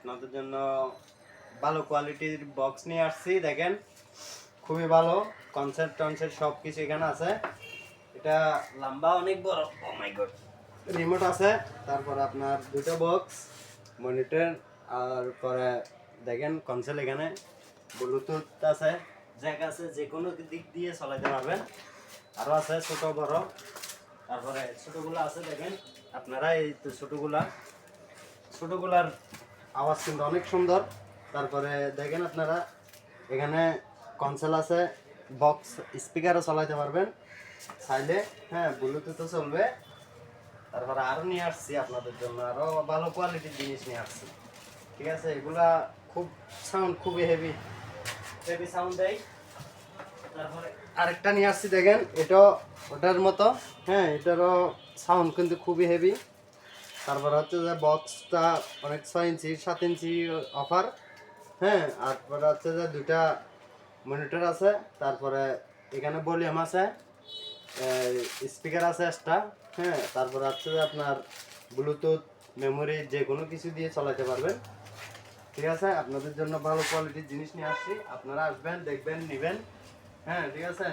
আপনাদের জন্য ভালো কোয়ালিটির বক্স নিয়ে আসছি, দেখেন। খুবই ভালো কনসেপ্ট টনসেপ্ট সব কিছু এখানে আছে। এটা লম্বা, অনেক বড়। রিমোট আছে, তারপর আপনার দুটো বক্স মনিটর আর পরে দেখেন কনসেল এখানে। ব্লুটুথ আছে জ্যাক আছে যে কোনো দিক দিয়ে চালাতে পারবেন। আরও আছে, ছোট, বড়। তারপরে ছোটগুলো আছে, দেখেন। আপনারা এই ছোটগুলা, ছোটগুলার আওয়াজ কিন্তু অনেক সুন্দর। তারপরে দেখেন আপনারা, এখানে কনসেল আছে বক্স স্পিকারও চালাতে পারবেন। চাইলে হ্যাঁ ব্লুটুথও চলবে। তারপরে আরও নিয়ে আসছি আপনাদের জন্য আরও ভালো কোয়ালিটির জিনিস নিয়ে আসছি। ঠিক আছে? এগুলা খুব সাউন্ড খুবই হেভি হেভি সাউন্ড দেয়। তারপরে আরেকটা নিয়ে আসছি, দেখেন এটা ওটার মতো। হ্যাঁ এটারও সাউন্ড কিন্তু খুবই হেভি তারপর হচ্ছে যে বক্সটা অনেক ছয় ইঞ্চি, সাত ইঞ্চি অফার হ্যাঁ আর পরে হচ্ছে যে দুটা মনিটর আছে, তারপরে এখানে ভলিউম আছে স্পিকার আছে এক্সট্রা হ্যাঁ তারপরে হচ্ছে যে আপনার ব্লুটুথ মেমোরি যে কোনো কিছু দিয়ে চালাতে পারবেন। ঠিক আছে? আপনাদের জন্য ভালো কোয়ালিটির জিনিস নিয়ে আসছি। আপনারা আসবেন, দেখবেন, নেবেন। হ্যাঁ ঠিক আছে?